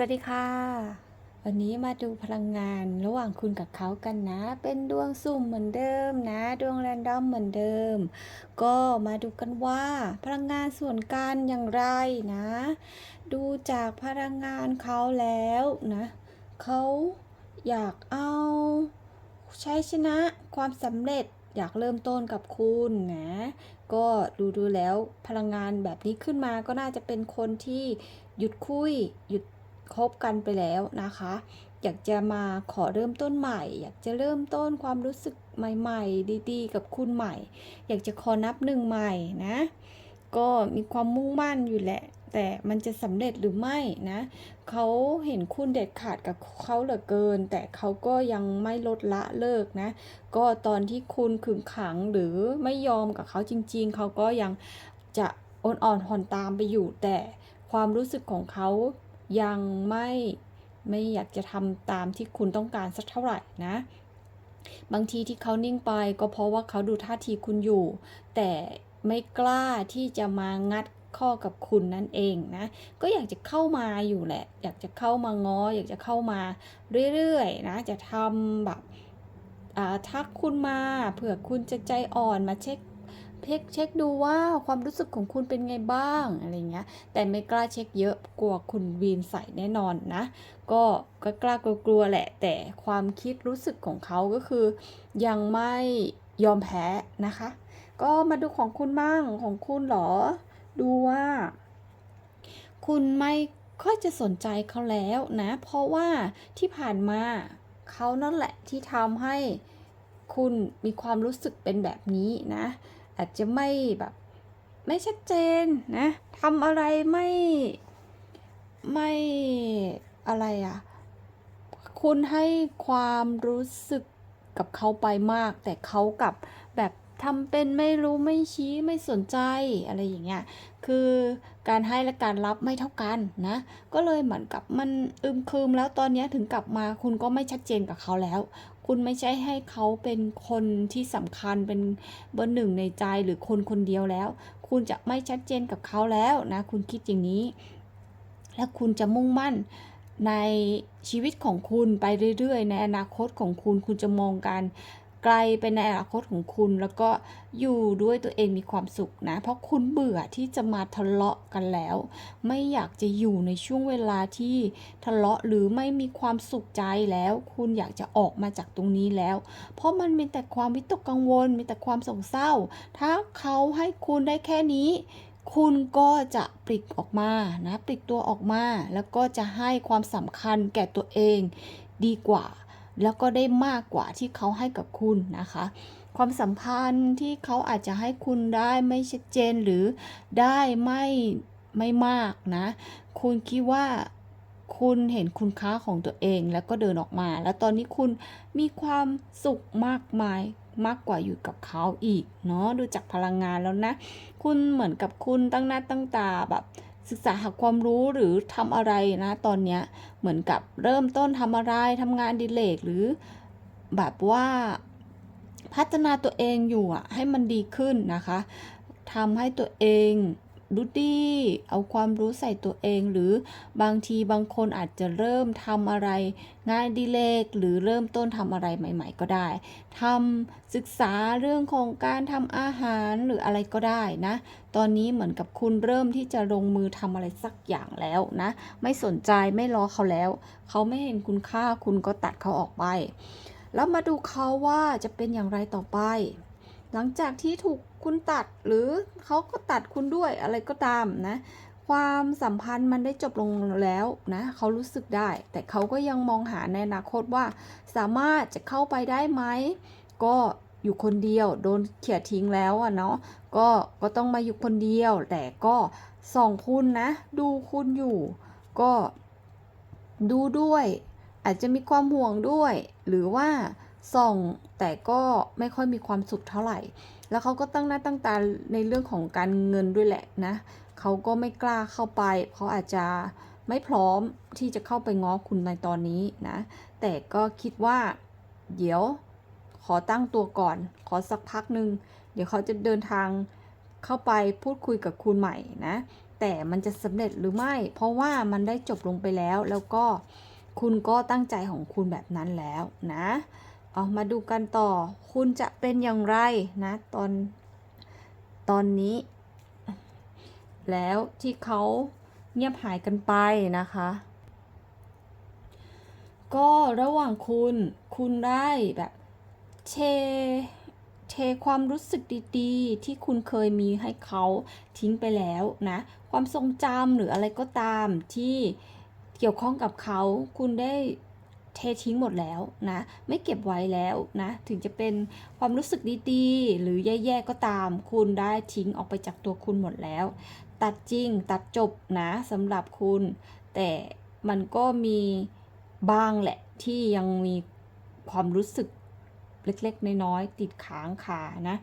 สวัสดีค่ะ วันนี้มาดูพลังงานระหว่างคุณกับเขากันนะ เป็นดวงสุ่มเหมือนเดิมนะ ดวงแรนดอมเหมือนเดิม ก็มาดูกันว่าพลังงานส่วนกันอย่างไรนะ ดูจากพลังงานเขาแล้วนะ เขาอยากเอาใชัยชนะความสำเร็จอยากเริ่มต้นกับคุณนะ ก็ดูดูแล้วพลังงานแบบนี้ขึ้นมาก็น่าจะเป็นคนที่หยุดคุยหยุด คบกันไปแล้วนะคะ อยากจะมาขอเริ่มต้นใหม่ อยากจะเริ่มต้นความรู้สึกใหม่ ๆ ดีๆ กับคุณใหม่ อยากจะขอนับหนึ่งใหม่นะ ก็มีความมุ่งมั่นอยู่แหละ แต่มันจะสำเร็จหรือไม่นะ เขาเห็นคุณเด็ดขาดกับเขาเหลือเกิน แต่เขาก็ยังไม่ลดละเลิกนะ ก็ตอนที่คุณขึงขังหรือไม่ยอมกับเขาจริง ๆ เขาก็ยังจะอ่อนอ่อนผ่อนตามไปอยู่แต่ความรู้สึกของเขา ยังไม่ไม่อยากจะทำตามที่คุณต้องการสักเท่าไหร่นะ บางทีที่เขานิ่งไปก็เพราะว่าเขาดูท่าทีคุณอยู่ แต่ไม่กล้าที่จะมางัดข้อกับคุณนั่นเองนะ ก็อยากจะเข้ามาอยู่แหละ อยากจะเข้ามาง้อ อยากจะเข้ามาเรื่อยๆนะ จะทำแบบทักคุณมาเผื่อคุณจะใจอ่อนมาเช็ค เช็คเช็คดูว่าความรู้สึกของคุณเป็นไงบ้างอะไรเงี้ย แต่ไม่กล้าเช็คเยอะกลัวคุณวีนใส่แน่นอนนะ ก็ก็กล้ากลัวๆแหละ แต่ความคิดรู้สึกของเขาก็คือ ยังไม่ยอมแพ้นะคะ ก็มาดูของคุณมั่งของคุณหรอ ดูว่า คุณไม่ค่อยจะสนใจเขาแล้วนะ เพราะว่าที่ผ่านมาเขานั่นแหละที่ทำให้คุณมีความรู้สึกเป็นแบบนี้นะ อาจจะไม่แบบ ไม่ชัดเจนนะทำอะไรไม่ไม่อะไรอะคุณให้ความรู้สึกกับเขาไปมาก แต่เขากับแบบทำเป็นไม่รู้ไม่ชี้ไม่สนใจอะไรอย่างเงี้ย คือการให้และการรับไม่เท่ากันนะ ก็เลยเหมือนกับมันอึมครึมแล้วตอนนี้ถึงกลับมาคุณก็ไม่ชัดเจนกับเขาแล้ว คุณไม่ใช่ให้เขาเป็นคนที่สำคัญเป็นเบอร์หนึ่งในใจหรือคนคนเดียวแล้ว คุณจะไม่ชัดเจนกับเขาแล้วนะคุณคิดอย่างนี้ และคุณจะมุ่งมั่นในชีวิตของคุณไปเรื่อยๆ ในอนาคตของคุณคุณจะมองการ ไกลไปในอนาคตของคุณ แล้วก็อยู่ด้วยตัวเองมีความสุขนะ เพราะคุณเบื่อที่จะมาทะเลาะกันแล้ว ไม่อยากจะอยู่ในช่วงเวลาที่ทะเลาะหรือไม่มีความสุขใจแล้ว คุณอยากจะออกมาจากตรงนี้แล้ว เพราะมันมีแต่ความวิตกกังวล มีแต่ความโศกเศร้า ถ้าเขาให้คุณได้แค่นี้คุณก็จะปลีกออกมานะปลีกตัวออกมา แล้วก็จะให้ความสำคัญแก่ตัวเองดีกว่า แล้วก็ได้มากกว่าที่เขาให้กับคุณนะคะ ความสัมพันธ์ที่เขาอาจจะให้คุณได้ไม่ชัดเจนหรือได้ไม่ไม่มากนะ คุณคิดว่าคุณเห็นคุณค่าของตัวเองแล้วก็เดินออกมา แล้วตอนนี้คุณมีความสุขมากมายมากกว่าอยู่กับเขาอีกเนาะดูจากพลังงานแล้วนะ คุณเหมือนกับคุณตั้งหน้าตั้งตาแบบ ศึกษาหาความรู้หรือทำอะไรนะตอนเนี้ยเหมือนกับเริ่มต้นทำอะไรทำงานดิเลกหรือแบบว่าพัฒนาตัวเองอยู่อะให้มันดีขึ้นนะคะทำให้ตัวเอง รู้ดีเอาความรู้ใส่ตัวเอง หรือบางทีบางคนอาจจะเริ่มทำอะไรงานดิเลกหรือเริ่มต้นทำอะไรใหม่ ๆ ก็ได้ทำศึกษาเรื่องของการทำอาหารหรืออะไรก็ได้นะ ตอนนี้เหมือนกับคุณเริ่มที่จะลงมือทำอะไรสักอย่างแล้วนะ ไม่สนใจไม่รอเขาแล้ว เขาไม่เห็นคุณค่าคุณก็ตัดเขาออกไป แล้วมาดูเขาว่าจะเป็นอย่างไรต่อไป หลังจากที่ถูกคุณตัดหรือเขาก็ตัดคุณด้วยอะไรก็ตามนะ ความสัมพันธ์มันได้จบลงแล้วนะเขารู้สึกได้ แต่เขาก็ยังมองหาในอนาคตว่า สามารถจะเข้าไปได้ไหมก็อยู่คนเดียวโดนเขี่ยทิ้งแล้วอะเนาะก็ก็ต้องมาอยู่คนเดียว แต่ก็ส่องคุณนะ ดูคุณอยู่ ก็ดูด้วย อาจจะมีความห่วงด้วย หรือว่าส่อง แต่ก็ไม่ค่อยมีความสุขเท่าไหร่ แล้วเขาก็ตั้งหน้าตั้งตาในเรื่องของการเงินด้วยแหละนะ เขาก็ไม่กล้าเข้าไปเพราะอาจจะไม่พร้อมที่จะเข้าไปง้อคุณในตอนนี้นะ แต่ก็คิดว่า เดี๋ยวขอตั้งตัวก่อน ขอสักพักหนึ่งเดี๋ยวเขาจะเดินทางเข้าไปพูดคุยกับคุณใหม่นะ แต่มันจะสำเร็จหรือไม่ เพราะว่ามันได้จบลงไปแล้ว แล้วก็คุณก็ตั้งใจของคุณแบบนั้นแล้วนะ เอามาดูกันต่อ คุณจะเป็นอย่างไรนะตอนตอนนี้ แล้วที่เขาเงียบหายกันไปนะคะ ก็ระหว่างคุณคุณได้แบบเชเทความรู้สึกดีๆ ที่คุณเคยมีให้เขาทิ้งไปแล้วนะ ความทรงจำหรืออะไรก็ตามที่เกี่ยวข้องกับเขา คุณได้ เททิ้งหมดแล้วนะไม่เก็บไว้แล้วนะถึงจะเป็นความรู้สึกดีๆ หรือแย่ๆก็ตาม คุณได้ทิ้งออกไปจากตัวคุณหมดแล้ว ตัดจริงตัดจบนะสำหรับคุณ แต่มันก็มีบ้างแหละที่ยังมีความรู้สึกเล็กๆ น้อยๆติดค้างคานะ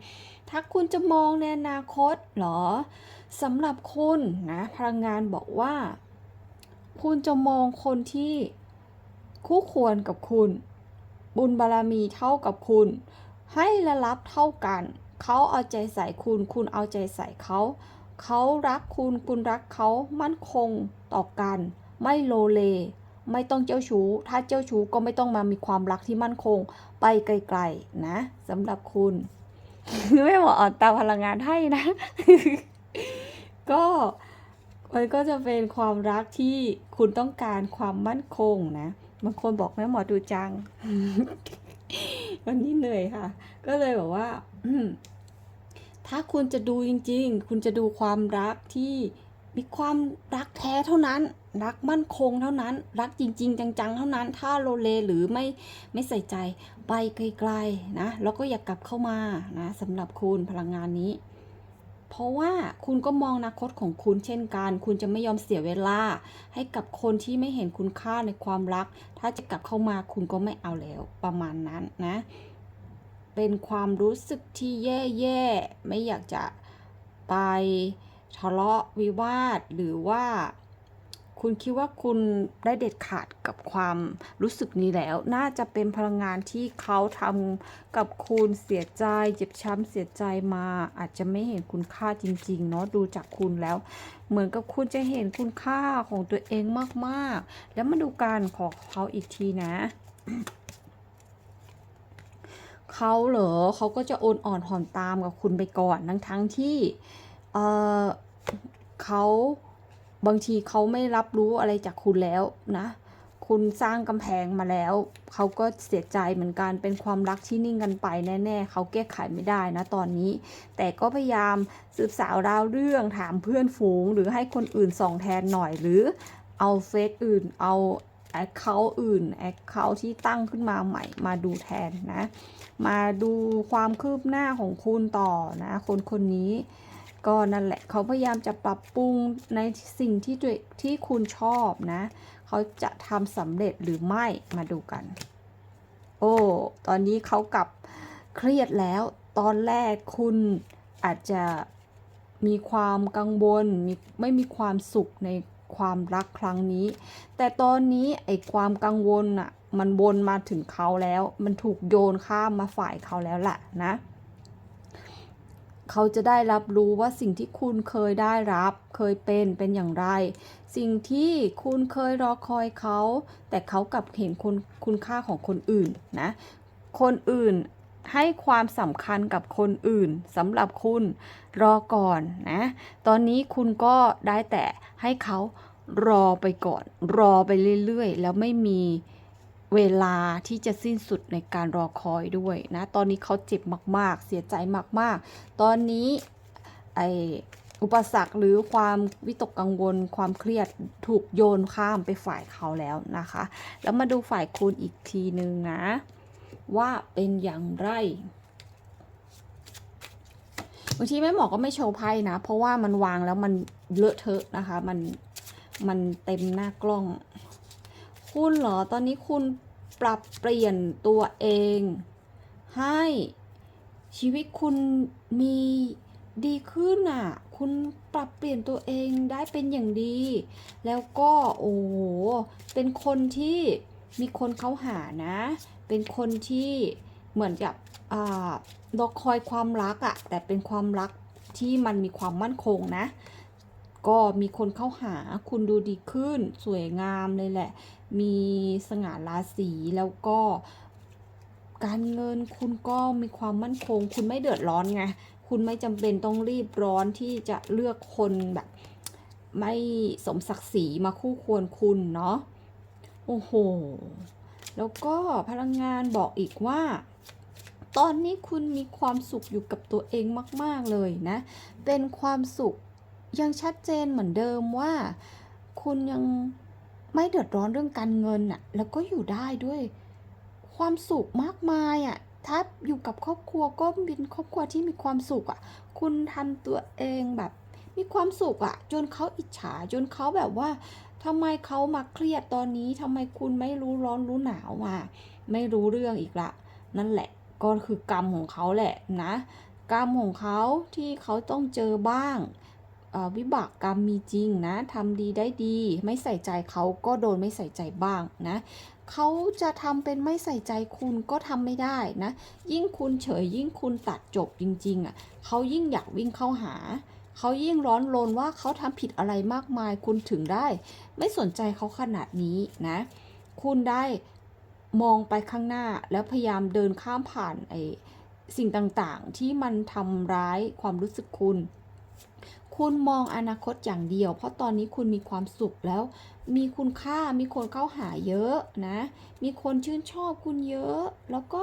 ถ้าคุณจะมองในอนาคตเหรอสำหรับคุณนะพลังงานบอกว่า คุณจะมองคนที่ คู่ควรกับคุณ บุญบารมีเท่ากับคุณ ให้และรับเท่ากัน เขาเอาใจใส่คุณ คุณเอาใจใส่เขา เขารักคุณ คุณรักเขามั่นคงต่อกัน ไม่โลเล ไม่ต้องเจ้าชู้ ถ้าเจ้าชู้ก็ไม่ต้องมามีความรักที่มั่นคง ไปไกลๆนะสำหรับคุณ ไม่เหมาะออนตาพลังงานให้นะ ก็มันก็จะเป็นความรักที่คุณต้องการความมั่นคงนะ บางคนบอกแม่หมอดูจัง วันนี้เหนื่อยค่ะ ก็เลยบอกว่าถ้าคุณจะดูจริง ๆ คุณจะดูความรักที่มีความรักแท้เท่านั้น รักมั่นคงเท่านั้น รักจริง ๆ จังๆ เท่านั้น ถ้าโลเลหรือไม่ไม่ใส่ใจไปไกลๆนะ แล้วก็อย่ากกลับเข้ามานะสำหรับคุณพลังงานนี้ เพราะว่าคุณก็มองอนาคตของคุณเช่นกัน คุณจะไม่ยอมเสียเวลา ให้กับคนที่ไม่เห็นคุณค่าในความรัก ถ้าจะกลับเข้ามาคุณก็ไม่เอาแล้ว ประมาณนั้นนะ เป็นความรู้สึกที่แย่ๆ ไม่อยากจะไปทะเลาะวิวาทหรือว่า คุณคิดว่าคุณได้เด็ดขาดกับความรู้สึกนี้แล้ว น่าจะเป็นพลังงานที่เขาทำกับคุณเสียใจ เจ็บช้ำเสียใจมา อาจจะไม่เห็นคุณค่าจริง ๆ เนาะดูจากคุณแล้ว เหมือนกับคุณจะเห็นคุณค่าของตัวเองมากๆ แล้วมาดูการของเขาอีกทีนะเขาเหรอเขาก็จะโอนอ่อนผ่อนตามกับคุณไปก่อนทั้งทั้งๆที่ เออเขา บางทีเขาไม่รับรู้อะไรจากคุณแล้วนะ คุณสร้างกำแพงมาแล้ว เขาก็เสียใจเหมือนกัน เป็นความรักที่นิ่งกันไปแน่ๆ เขาแก้ไขไม่ได้นะตอนนี้ แต่ก็พยายามสืบสาวราวเรื่องถามเพื่อนฝูง หรือให้คนอื่นส่องแทนหน่อยหรือเอาเฟซอื่นเอาแอคเคาท์อื่นแอคเคาท์ที่ตั้งขึ้นมาใหม่มาดูแทนนะ มาดูความคืบหน้าของคุณต่อนะ คนคนนี้ ก็นั่นแหละเขาพยายามจะปรับปรุงในสิ่งที่ตัวที่คุณชอบนะ เขาจะทำสำเร็จหรือไม่มาดูกัน โอ้ ตอนนี้เขากลับเครียดแล้ว ตอนแรกคุณอาจจะมีความกังวลมไม่มีความสุขในความรักครั้งนี้ แต่ตอนนี้ไอ้ความกังวลอะมันวนมาถึงเขาแล้ว มันถูกโยนข้ามมาฝ่ายเขาแล้วแหละนะ เขาจะได้รับรู้ว่าสิ่งที่คุณเคยได้รับ เคยเป็นเป็นอย่างไร สิ่งที่คุณเคยรอคอยเขา แต่เขากลับเห็นคุณคุณค่าของคนอื่นนะ คนอื่นให้ความสำคัญกับคนอื่นสำหรับคุณรอก่อนนะ ตอนนี้คุณก็ได้แต่ให้เขารอไปก่อน รอไปเรื่อยๆ แล้วไม่มี เวลาที่จะสิ้นสุดในการรอคอยด้วยนะ ตอนนี้เขาเจ็บมาก ๆ เสียใจมาก ๆ ตอนนี้ไออุปสรรคหรือความวิตกกังวลความเครียดถูกโยนข้ามไปฝ่ายเขาแล้วนะคะ แล้วมาดูฝ่ายคุณอีกทีนึงนะ ว่าเป็นอย่างไรบางทีแม่หมอก็ไม่โชว์ไพ่นะ เพราะว่ามันวางแล้วมันเลอะเทอะนะคะ มันมันเต็มหน้ากล้อง คุณเหรอ ตอนนี้คุณปรับเปลี่ยนตัวเอง ให้ชีวิตคุณมีดีขึ้นอะ คุณปรับเปลี่ยนตัวเองได้เป็นอย่างดี แล้วก็โอ้โห เป็นคนที่มีคนเขาหานะ เป็นคนที่เหมือนกับอ่ารอคอยความรักอะแต่เป็นความรักที่มันมีความมั่นคงนะ ก็มีคนเข้าหาคุณดูดีขึ้น สวยงามเลยแหละ มีสง่าราศีแล้วก็การเงินคุณก็มีความมั่นคง คุณไม่เดือดร้อนไง คุณไม่จำเป็นต้องรีบร้อนที่จะเลือกคนแบบ ไม่สมศักดิ์ศรีมาคู่ควรคุณเนาะโอ้โห แล้วก็พลังงานบอกอีกว่า ตอนนี้คุณมีความสุขอยู่กับตัวเองมาก ๆ เลยนะ เป็นความสุขยังชัดเจนเหมือนเดิมว่า คุณยัง ไม่เดือดร้อนเรื่องการเงินอะแล้วก็อยู่ได้ด้วย ความสุขมากมายอะถ้าอยู่กับครอบครัวก็เป็นครอบครัวที่มีความสุขอะคุณทำตัวเองแบบมีความสุขอะจนเขาอิจฉาจนเขาแบบว่าทำไมเขามาเครียดตอนนี้ทำไมคุณไม่รู้ร้อนรู้หนาวมา ไม่รู้เรื่องอีกละ นั่นแหละก็คือกรรมของเขาแหละนะ กรรมของเขาที่เขาต้องเจอบ้าง วิบากกรรมมีจริงนะทำดีได้ดี ไม่ใส่ใจเขาก็โดนไม่ใส่ใจบ้างนะเขาจะทำเป็นไม่ใส่ใจคุณก็ทำไม่ได้นะ ยิ่งคุณเฉยยิ่งคุณตัดจบจริง ๆอะเขายิ่งอยากวิ่งเข้าหาเขายิ่งร้อนรนว่าเขาทำผิดอะไรมากมาย คุณถึงได้ ไม่สนใจเขาขนาดนี้นะ คุณได้มองไปข้างหน้าแล้วพยายามเดินข้ามผ่านไอ้สิ่งต่างๆ ที่มันทำร้ายความรู้สึกคุณ คุณมองอนาคตอย่างเดียว เพราะตอนนี้คุณมีความสุขแล้ว มีคุณค่ามีคนเข้าหาเยอะนะ มีคนชื่นชอบคุณเยอะ แล้วก็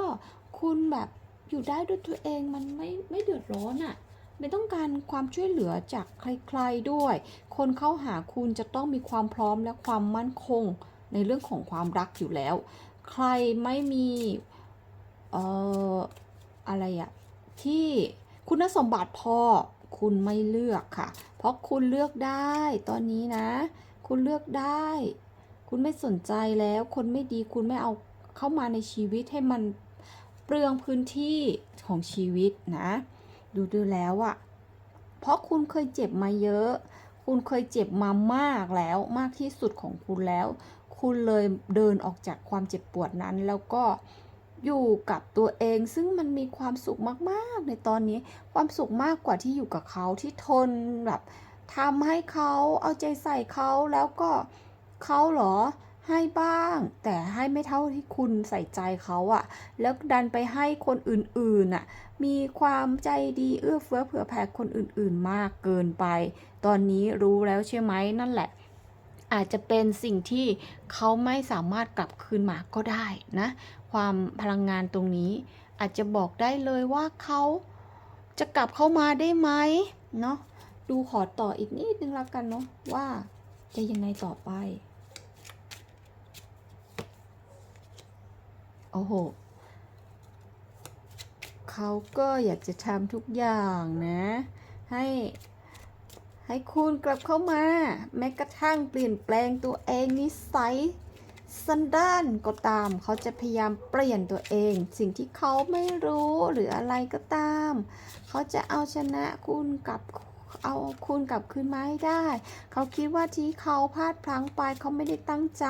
คุณแบบอยู่ได้ด้วยตัวเองมันไม่ไม่เดือดร้อนอะ่ะไม่ต้องการความช่วยเหลือจากใครๆด้วย คนเข้าหาคุณจะต้องมีความพร้อมและความมั่นคงในเรื่องของความรักอยู่แล้ว ใครไม่มีเอ่ออะไรอะที่คุณสมบัติพอ คุณไม่เลือกค่ะ เพราะคุณเลือกได้ตอนนี้นะ คุณเลือกได้ คุณไม่สนใจแล้ว คนไม่ดีคุณไม่เอาเข้ามาในชีวิตให้มันเปลืองพื้นที่ของชีวิตนะ ดูดูแล้วอะเพราะคุณเคยเจ็บมาเยอะ คุณเคยเจ็บมามากแล้วมากที่สุดของคุณแล้ว คุณเลยเดินออกจากความเจ็บปวดนั้นแล้วก็ อยู่กับตัวเองซึ่งมันมีความสุขมากๆ ในตอนนี้ความสุขมากกว่าที่อยู่กับเขาที่ทนแบบทำให้เขาเอาใจใส่เขาแล้วก็เขาเหรอให้บ้าง แต่ให้ไม่เท่าที่คุณใส่ใจเขาอะแล้วดันไปให้คนอื่นๆอะมีความใจดีเอื้อเฟื้อเผื่อแผ่คนอื่นๆมากเกินไป ตอนนี้รู้แล้วใช่ไหมนั่นแหละ อาจจะเป็นสิ่งที่เขาไม่สามารถกลับคืนมาก็ได้นะ ความพลังงานตรงนี้ อาจจะบอกได้เลยว่าเขาจะกลับเข้ามาได้ไหมเนาะดูขอต่ออีกนิดนึงแล้วกันเนาะว่าจะยังไงต่อไป โอ้โหเขาก็อยากจะทำทุกอย่างนะ ให้ให้คุณกลับเข้ามา แม้กระทั่งเปลี่ยนแปลงตัวเองนิสัย สันดานก็ตาม เขาจะพยายามเปลี่ยนตัวเอง สิ่งที่เขาไม่รู้หรืออะไรก็ตาม เขาจะเอาชนะคุณกับเอาคุณกลับคืนมาให้ได้ เขาคิดว่าที่เขาพลาดพลั้งไปเขาไม่ได้ตั้งใจ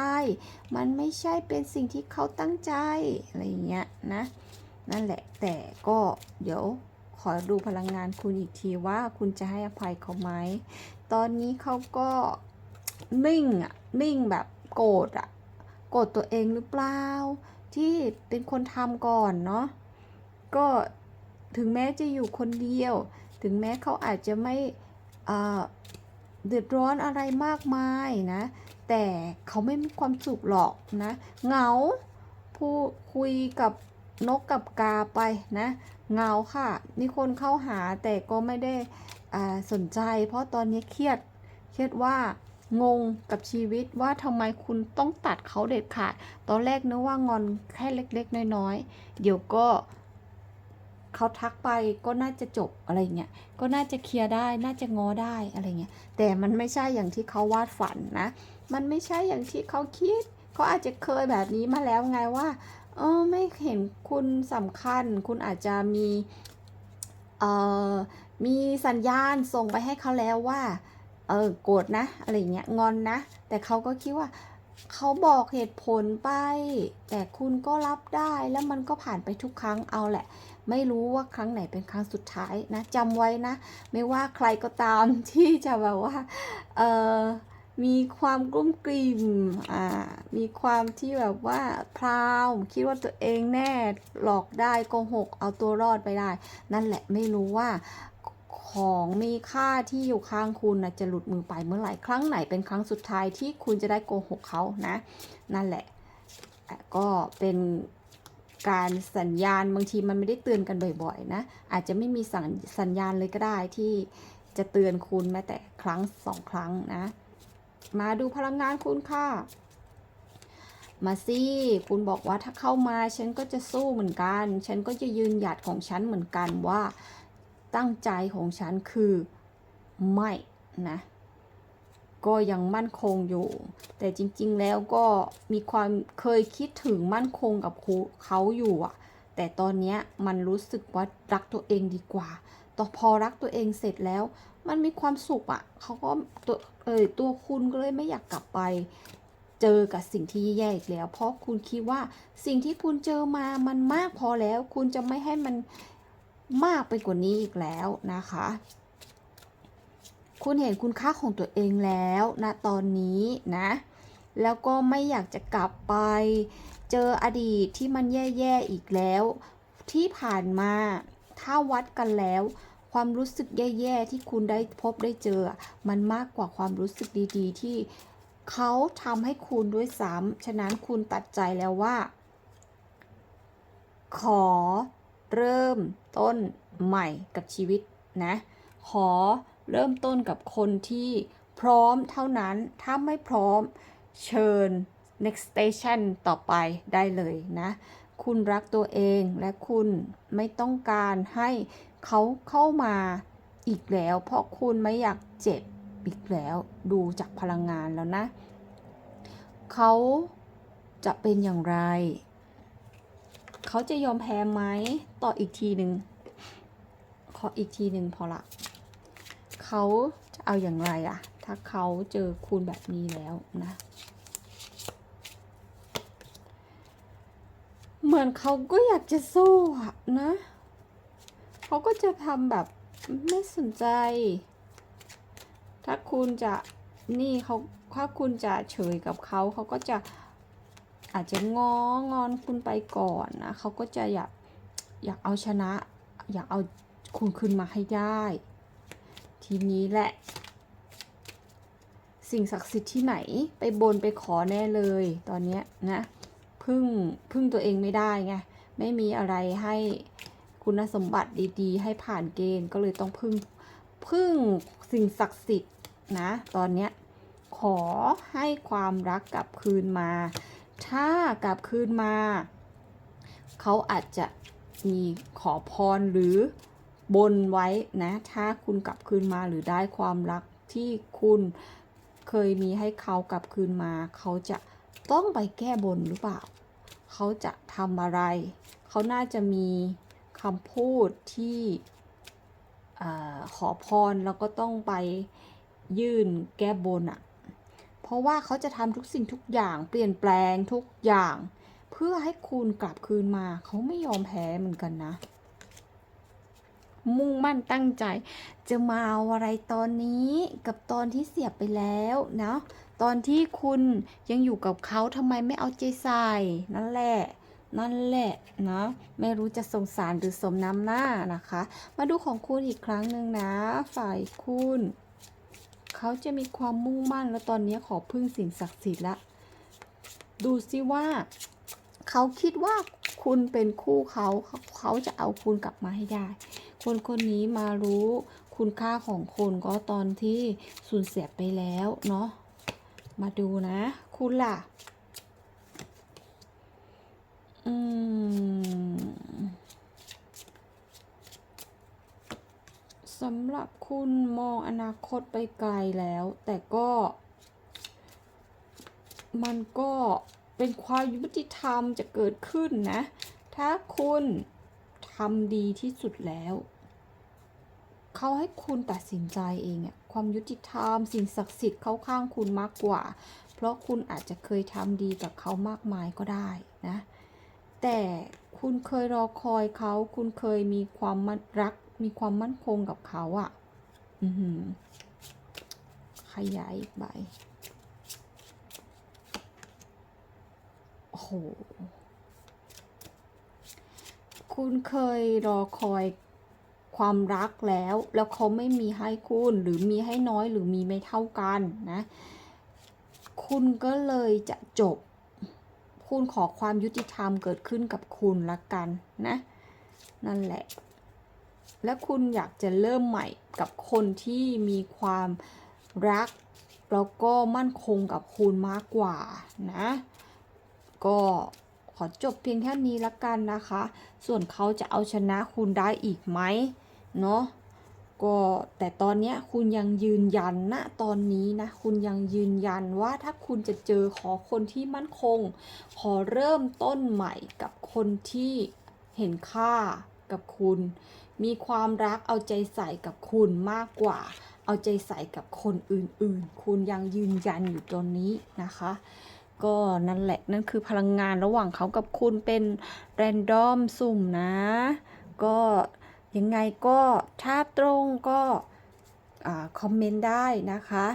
มันไม่ใช่เป็นสิ่งที่เขาตั้งใจอะไรอย่างเงี้ยนะ นั่นแหละแต่ก็เดี๋ยวขอดูพลังงานคุณอีกทีว่าคุณจะให้อภัยเขาไหม ตอนนี้เขาก็นิ่งอะนิ่งแบบโกรธอะ โกรธตัวเองหรือเปล่า ที่เป็นคนทำก่อนเนาะก็ถึงแม้จะอยู่คนเดียว ถึงแม้เขาอาจจะไม่เดือดร้อนอะไรมากมายนะ แต่เขาไม่มีความสุขหรอกนะ เหงาพูดคุยกับนกกับกาไปนะเหงาค่ะ มีคนเข้าหาแต่ก็ไม่ได้สนใจ เพราะตอนนี้เครียด เครียดว่า งงกับชีวิตว่าทำไมคุณต้องตัดเขาเด็ดขาด ตอนแรกนึกว่างอนแค่เล็กๆ น้อยๆ เดี๋ยวก็เขาทักไปก็น่าจะจบอะไรเงี้ย ก็น่าจะเคลียร์ได้ น่าจะง้อได้อะไรเงี้ย แต่มันไม่ใช่อย่างที่เขาวาดฝันนะ มันไม่ใช่อย่างที่เขาคิด เขาอาจจะเคยแบบนี้มาแล้วไงว่า เออไม่เห็นคุณสำคัญ คุณอาจจะมี เอ่อ มีสัญญาณส่งไปให้เขาแล้วว่า เออโกรธนะอะไรเงี้ยงอนนะ แต่เขาก็คิดว่าเขาบอกเหตุผลไป แต่คุณก็รับได้แล้วมันก็ผ่านไปทุกครั้งเอาแหละ ไม่รู้ว่าครั้งไหนเป็นครั้งสุดท้ายนะจำไว้นะ ไม่ว่าใครก็ตามที่จะแบบว่าเออมีความกลุ้มกลิ่มอ่ามีความที่แบบว่าพราวคิดว่าตัวเองแน่หลอกได้โกหกเอาตัวรอดไปได้ นั่นแหละไม่รู้ว่า ของมีค่าที่อยู่ข้างคุณนะจะหลุดมือไปเมื่อไหร่ครั้งไหนเป็นครั้งสุดท้ายที่คุณจะได้โกหกเขานะ นั่นแหละก็เป็นการสัญญาณบางทีมันไม่ได้เตือนกันบ่อยๆนะ อาจจะไม่มีสัญสญญาณเลยก็ได้ที่จะเตือนคุณแม้แต่ครั้งสองครั้งนะ มาดูพลังงานคุณค่ะ มาสิคุณบอกว่าถ้าเข้ามาฉันก็จะสู้เหมือนกัน ฉันก็จะยืนหยัดของฉันเหมือนกันว่า ตั้งใจของฉันคือไม่นะก็ยังมั่นคงอยู่ แต่จริงๆแล้วก็มีความเคยคิดถึงมั่นคงกับเขาอยู่อะแต่ตอนเนี้ยมันรู้สึกว่ารักตัวเองดีกว่า ต่อพอรักตัวเองเสร็จแล้ว มันมีความสุขอะเขาก็ตัวเออตัวคุณก็เลยไม่อยากกลับไป เจอกับสิ่งที่แย่ๆอีกแล้ว เพราะคุณคิดว่าสิ่งที่คุณเจอมามันมากพอแล้ว คุณจะไม่ให้มัน มากไปกว่านี้อีกแล้วนะคะ คุณเห็นคุณค่าของตัวเองแล้วนะตอนนี้นะ แล้วก็ไม่อยากจะกลับไป เจออดีตที่มันแย่ๆอีกแล้ว ที่ผ่านมาถ้าวัดกันแล้ว ความรู้สึกแย่ๆที่คุณได้พบได้เจอ มันมากกว่าความรู้สึกดีๆ ที่เขาทำให้คุณด้วยซ้ำฉะนั้นคุณตัดใจแล้วว่า ขอ เริ่มต้นใหม่กับชีวิตนะ ขอเริ่มต้นกับคนที่พร้อมเท่านั้น ถ้าไม่พร้อมเชิญ next station ต่อไปได้เลยนะ คุณรักตัวเองและคุณไม่ต้องการให้เขาเข้ามาอีกแล้ว เพราะคุณไม่อยากเจ็บอีกแล้วดูจากพลังงานแล้วนะ เขาจะเป็นอย่างไร เขาจะยอมแพ้ไหมต่ออีกทีหนึ่งขออีกทีหนึ่งพอละเขาจะเอาอย่างไรอะถ้าเขาเจอคุณแบบนี้แล้วนะ เหมือนเขาก็อยากจะสู้อะนะเขาก็จะทำแบบไม่สนใจ ถ้าคุณจะนี่เขาถ้าคุณจะเฉยกับเขาเขาก็จะ อาจจะงองอนคุณไปก่อนนะเขาก็จะอยากอยากเอาชนะ อยากเอาคุณคืนมาให้ได้ ทีนี้แหละ สิ่งศักดิ์สิทธิ์ที่ไหนไปบนไปขอแน่เลย ตอนนี้นะพึ่งพึ่งตัวเองไม่ได้ไงไม่มีอะไรให้คุณสมบัติดีๆ ให้ผ่านเกณฑ์ก็เลยต้องพึ่งพึ่งสิ่งศักดิ์สิทธิ์นะ ตอนเนี้ยขอให้ความรักกลับคืนมา ถ้ากลับคืนมา เขาอาจจะมีขอพรหรือบนไว้นะ ถ้าคุณกลับคืนมาหรือได้ความรักที่คุณเคยมีให้เขากลับคืนมา เขาจะต้องไปแก้บนหรือเปล่า เขาจะทำอะไร เขาน่าจะมีคำพูดที่อขอพรแล้วก็ต้องไปยื่นแก้บนอะ่ะ เพราะว่าเขาจะทำทุกสิ่งทุกอย่างเปลี่ยนแปลงทุกอย่าง เพื่อให้คุณกลับคืนมา เขาไม่ยอมแพ้เหมือนกันนะ มุ่งมั่นตั้งใจ จะมาเอาอะไรตอนนี้กับตอนที่เสียบไปแล้วเนาะตอนที่คุณยังอยู่กับเขาทำไมไม่เอาใจใส่ นั่นแหละนั่นแหละนะไม่รู้จะสงสารหรือสมน้ำหน้านะคะ มาดูของคุณอีกครั้งหนึ่งนะ ฝ่ายคุณ เขาจะมีความมุ่งมั่นแล้วตอนนี้ขอพึ่งสิ่งศักดิ์สิทธิ์ละดูซิว่าเขาคิดว่าคุณเป็นคู่เขาเขาเขาจะเอาคุณกลับมาให้ได้ คนคนนี้มารู้คุณค่าของคนก็ตอนที่สูญเสียไปแล้วเนาะมาดูนะ คุณล่ะ อืม สำหรับคุณมองอนาคตไปไกลแล้ว แต่ก็ มันก็เป็นความยุติธรรมจะเกิดขึ้นนะ ถ้าคุณทำดีที่สุดแล้ว เขาให้คุณตัดสินใจเองอะความยุติธรรมสิ่งศักดิ์สิทธิ์เข้าข้างคุณมากกว่า เพราะคุณอาจจะเคยทำดีกับเขามากมายก็ได้นะ แต่คุณเคยรอคอยเขา คุณเคยมีความมั่นรัก มีความมั่นคงกับเขาอะ่ะ อือหือขยายอีกใบ โอ้โห คุณเคยรอคอยความรักแล้ว แล้วเขาไม่มีให้คุณหรือมีให้น้อยหรือมีไม่เท่ากันนะ คุณก็เลยจะจบ คุณขอความยุติธรรมเกิดขึ้นกับคุณละกันนะ นั่นแหละ และคุณอยากจะเริ่มใหม่กับคนที่มีความรัก แล้วก็มั่นคงกับคุณมากกว่านะ ก็ขอจบเพียงแค่นี้ละกันนะคะ ส่วนเขาจะเอาชนะคุณได้อีกไหมเนาะก็แต่ตอนนี้คุณยังยืนยันณตอนนี้นะ คุณยังยืนยันว่าถ้าคุณจะเจอขอคนที่มั่นคง ขอเริ่มต้นใหม่กับคนที่เห็นค่ากับคุณ มีความรักเอาใจใส่กับคุณมากกว่า เอาใจใส่กับคนอื่นๆ คุณยังยืนยันอยู่ตอนนี้นะคะ ก็นั่นแหละนั่นคือพลังงานระหว่างเขากับคุณเป็นแรนดอมสุ่มนะ ก็ยังไงก็ถ้าตรงก็คอมเมนต์ได้นะคะ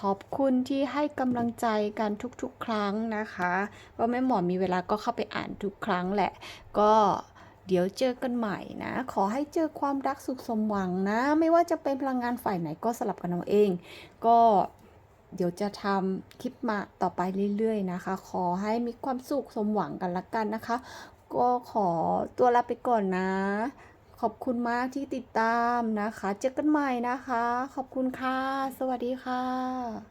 ขอบคุณที่ให้กำลังใจกันทุกๆ ครั้งนะคะว่าแม่หมอมีเวลาก็เข้าไปอ่านทุกครั้งแหละ ก็ เดี๋ยวเจอกันใหม่นะ ขอให้เจอความรักสุขสมหวังนะ ไม่ว่าจะเป็นพลังงานฝ่ายไหนก็สลับกันเอาเอง ก็เดี๋ยวจะทำคลิปมาต่อไปเรื่อยๆนะคะ ขอให้มีความสุขสมหวังกันละกันนะคะ ก็ขอตัวลาไปก่อนนะ ขอบคุณมากที่ติดตามนะคะ เจอกันใหม่นะคะ ขอบคุณค่ะ สวัสดีค่ะ